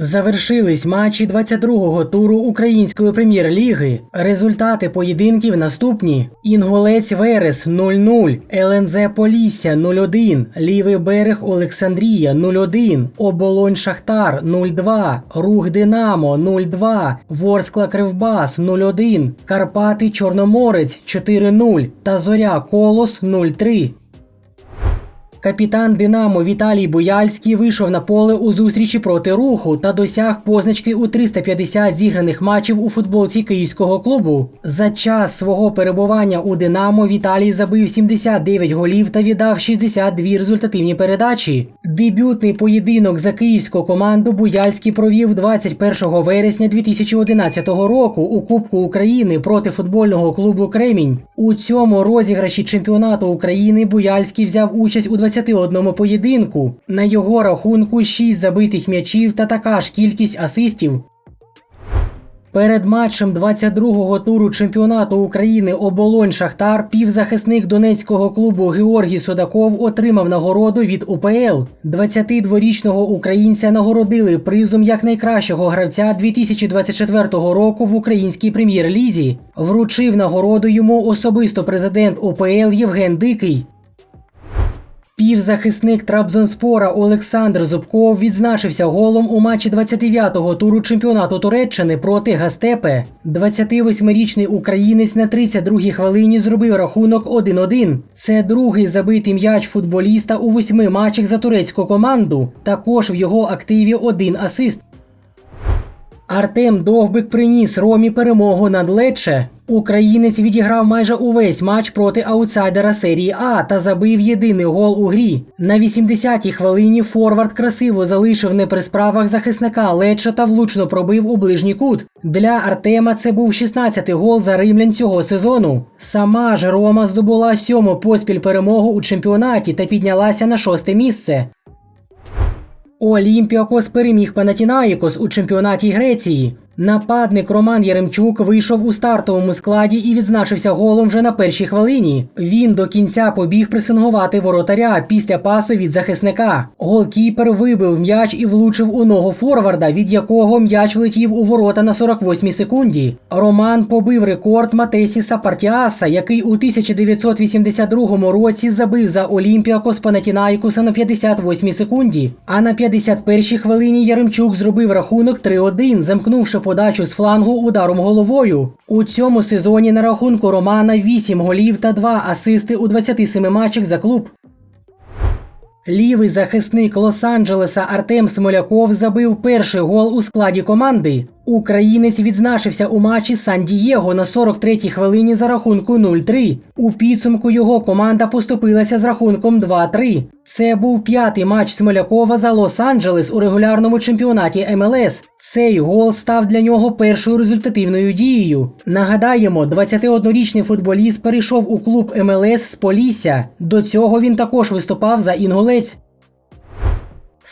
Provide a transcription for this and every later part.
Завершились матчі 22-го туру Української прем'єр-ліги. Результати поєдинків наступні: Інгулець Верес 0-0, ЛНЗ Полісся 0-1, Лівий берег Олександрія 0-1, Оболонь Шахтар 0-2, Рух Динамо 0-2, Ворскла Кривбас 0-1, Карпати Чорноморець 4-0 та Зоря Колос 0-3. Капітан Динамо Віталій Буяльський вийшов на поле у зустрічі проти руху та досяг позначки у 350 зіграних матчів у футболці київського клубу. За час свого перебування у Динамо Віталій забив 79 голів та віддав 62 результативні передачі. Дебютний поєдинок за київську команду Буяльський провів 21 вересня 2011 року у Кубку України проти футбольного клубу Кремінь. У цьому розіграші чемпіонату України Буяльський взяв участь у 21 поєдинку. На його рахунку 6 забитих м'ячів та така ж кількість асистів. Перед матчем 22-го туру чемпіонату України Оболонь Шахтар півзахисник донецького клубу Георгій Судаков отримав нагороду від УПЛ. 22-річного українця нагородили призом як найкращого гравця 2024 року в українській прем'єр-лізі. Вручив нагороду йому особисто президент УПЛ Євген Дикий. Півзахисник Трабзонспора Олександр Зубков відзначився голом у матчі 29-го туру чемпіонату Туреччини проти Гастепе. 28-річний українець на 32-й хвилині зробив рахунок 1-1. Це другий забитий м'яч футболіста у восьми матчах за турецьку команду. Також в його активі один асист. Артем Довбик приніс Ромі перемогу над Лече. Українець відіграв майже увесь матч проти аутсайдера серії А та забив єдиний гол у грі. На 80-й хвилині Форвард красиво залишив не при справах захисника Леча та влучно пробив у ближній кут. Для Артема це був 16-й гол за римлян цього сезону. Сама ж Рома здобула сьому поспіль перемогу у чемпіонаті та піднялася на шосте місце. Олімпіакос переміг Панатінаїкос у чемпіонаті Греції. Нападник Роман Яремчук вийшов у стартовому складі і відзначився голом вже на першій хвилині. Він до кінця побіг пресингувати воротаря після пасу від захисника. Голкіпер вибив м'яч і влучив у ногу форварда, від якого м'яч влетів у ворота на 48-й секунді. Роман побив рекорд Матесіса Партіаса, який у 1982 році забив за Олімпіакос Панатінаїкуса на 58-й секунді. А на 51-й хвилині Яремчук зробив рахунок 3-1, замкнувши подачу з флангу ударом головою. У цьому сезоні на рахунку Романа 8 голів та 2 асисти у 27 матчах за клуб. Лівий захисник Лос-Анджелеса Артем Смоляков забив перший гол у складі команди. Українець відзначився у матчі Сан-Дієго на 43-й хвилині за рахунку 0-3. У підсумку його команда поступилася з рахунком 2-3. Це був п'ятий матч Смолякова за Лос-Анджелес у регулярному чемпіонаті МЛС. Цей гол став для нього першою результативною дією. Нагадаємо, 21-річний футболіст перейшов у клуб МЛС з Полісся. До цього він також виступав за Інгулець.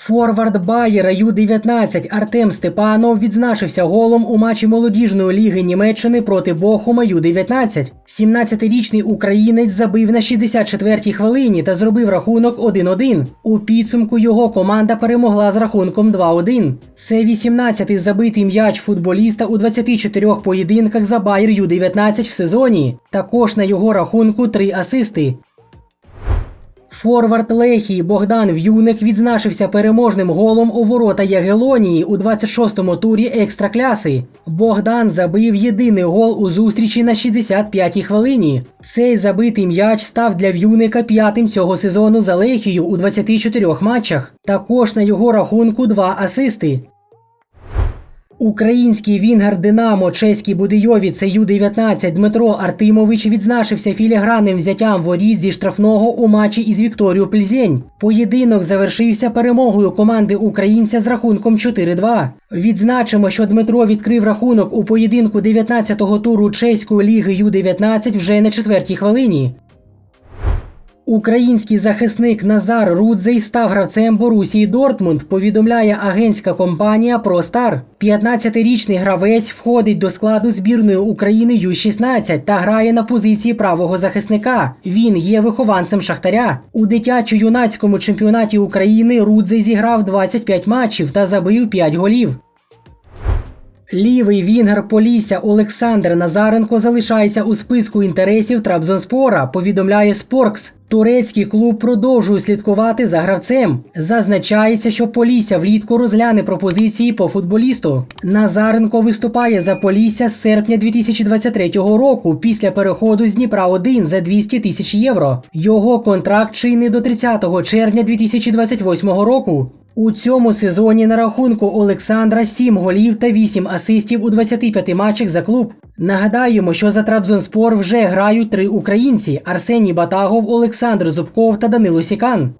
Форвард Байера Ю-19 Артем Степанов відзначився голом у матчі молодіжної ліги Німеччини проти Бохума Ю-19. 17-річний українець забив на 64-й хвилині та зробив рахунок 1-1. У підсумку його команда перемогла з рахунком 2-1. Це 18-й забитий м'яч футболіста у 24 поєдинках за Байер Ю-19 в сезоні. Також на його рахунку 3 асисти. Форвард Лехії Богдан В'юник відзначився переможним голом у ворота Ягелонії у 26-му турі екстракляси. Богдан забив єдиний гол у зустрічі на 65-й хвилині. Цей забитий м'яч став для В'юника п'ятим цього сезону за Лехію у 24 матчах. Також на його рахунку два асисти. Український вінгер Динамо, чеський Будийовіце Ю-19 Дмитро Артимович відзначився філігранним взяттям воріт зі штрафного у матчі із Вікторією Пльзень. Поєдинок завершився перемогою команди українця з рахунком 4-2. Відзначимо, що Дмитро відкрив рахунок у поєдинку 19-го туру чеської ліги Ю-19 вже на четвертій хвилині. Український захисник Назар Рудзей став гравцем Борусії Дортмунд, повідомляє агентська компанія ProStar. 15-річний гравець входить до складу збірної України Ю-16 та грає на позиції правого захисника. Він є вихованцем Шахтаря. У дитячо-юнацькому чемпіонаті України Рудзей зіграв 25 матчів та забив 5 голів. Лівий вінгер Полісся Олександр Назаренко залишається у списку інтересів Трабзонспора, повідомляє Споркс. Турецький клуб продовжує слідкувати за гравцем. Зазначається, що Полісся влітку розгляне пропозиції по футболісту. Назаренко виступає за Полісся з серпня 2023 року після переходу з Дніпра 1 за 200 тисяч євро. Його контракт чинний до 30 червня 2028 року. У цьому сезоні на рахунку Олександра 7 голів та 8 асистів у 25 матчах за клуб. Нагадаємо, що за Трабзонспор вже грають три українці: Арсеній Батагов, Олександр Зубков та Данило Сікан.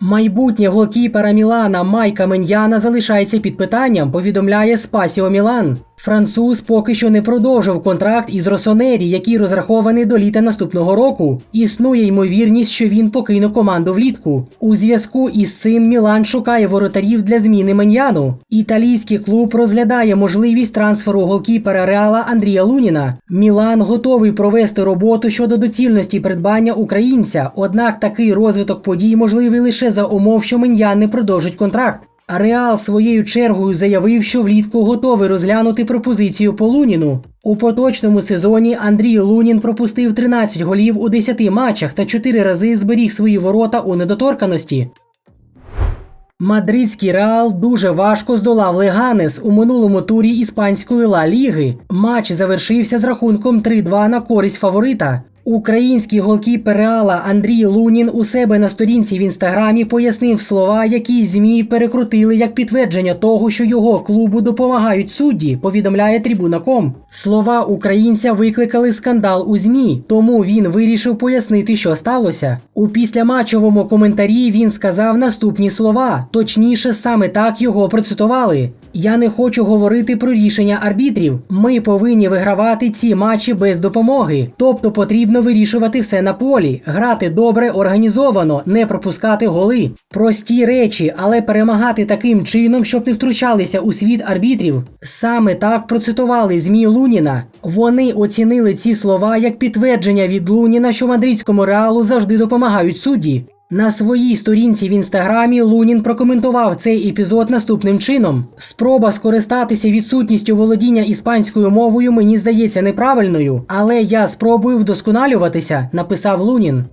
Майбутнє голкіпера Мілана Майка Меньяна залишається під питанням, повідомляє Спасіо Мілан. Француз поки що не продовжив контракт із Росонері, який розрахований до літа наступного року. Існує ймовірність, що він покине команду влітку. У зв'язку із цим Мілан шукає воротарів для зміни Меньяну. Італійський клуб розглядає можливість трансферу голкіпера Реала Андрія Луніна. Мілан готовий провести роботу щодо доцільності придбання українця, однак такий розвиток подій можливий лише за умов, що Меньян не продовжить контракт. Реал своєю чергою заявив, що влітку готовий розглянути пропозицію по Луніну. У поточному сезоні Андрій Лунін пропустив 13 голів у 10 матчах та 4 рази зберіг свої ворота у недоторканості. Мадридський Реал дуже важко здолав Леганес у минулому турі іспанської Ла Ліги. Матч завершився з рахунком 3-2 на користь фаворита. Український голкіпер Реала Андрій Лунін у себе на сторінці в інстаграмі пояснив слова, які змі перекрутили як підтвердження того, що його клубу допомагають судді. Повідомляє Трибуна.ком. Слова українця викликали скандал у змі, тому він вирішив пояснити, що сталося. У післяматчовому коментарі він сказав наступні слова. Точніше, саме так його процитували. Я не хочу говорити про рішення арбітрів. Ми повинні вигравати ці матчі без допомоги. Тобто потрібно вирішувати все на полі, грати добре, організовано, не пропускати голи. Прості речі, але перемагати таким чином, щоб не втручалися у світ арбітрів. Саме так процитували ЗМІ Луніна. Вони оцінили ці слова як підтвердження від Луніна, що мадридському реалу завжди допомагають судді. На своїй сторінці в інстаграмі Лунін прокоментував цей епізод наступним чином: спроба скористатися відсутністю володіння іспанською мовою мені здається неправильною, але я спробую вдосконалюватися, написав Лунін.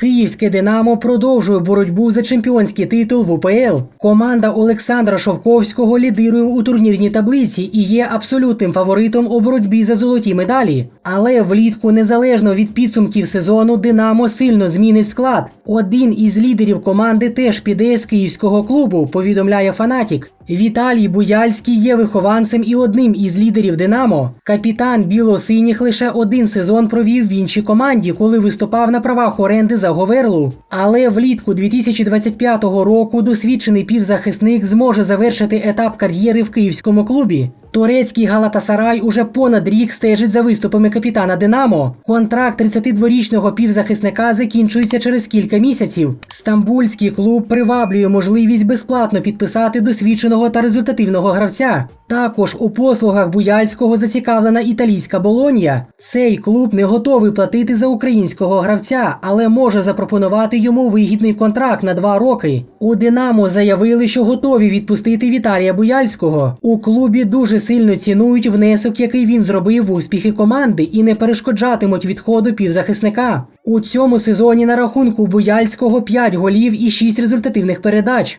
Київське Динамо продовжує боротьбу за чемпіонський титул в УПЛ. Команда Олександра Шовковського лідирує у турнірній таблиці і є абсолютним фаворитом у боротьбі за золоті медалі. Але влітку, незалежно від підсумків сезону, Динамо сильно змінить склад. Один із лідерів команди теж піде з київського клубу, повідомляє Фанатік. Віталій Буяльський є вихованцем і одним із лідерів Динамо. Капітан білосиніх лише один сезон провів в іншій команді, коли виступав на правах оренди за Говерлу. Але влітку 2025 року досвідчений півзахисник зможе завершити етап кар'єри в київському клубі. Турецький Галатасарай уже понад рік стежить за виступами капітана Динамо. Контракт 32-річного півзахисника закінчується через кілька місяців. Стамбульський клуб приваблює можливість безплатно підписати досвідченого та результативного гравця. Також у послугах Буяльського зацікавлена італійська Болонія. Цей клуб не готовий платити за українського гравця, але може запропонувати йому вигідний контракт на два роки. У Динамо заявили, що готові відпустити Віталія Буяльського. У клубі дуже сильно цінують внесок, який він зробив в успіхи команди, і не перешкоджатимуть відходу півзахисника. У цьому сезоні на рахунку Буяльського 5 голів і 6 результативних передач.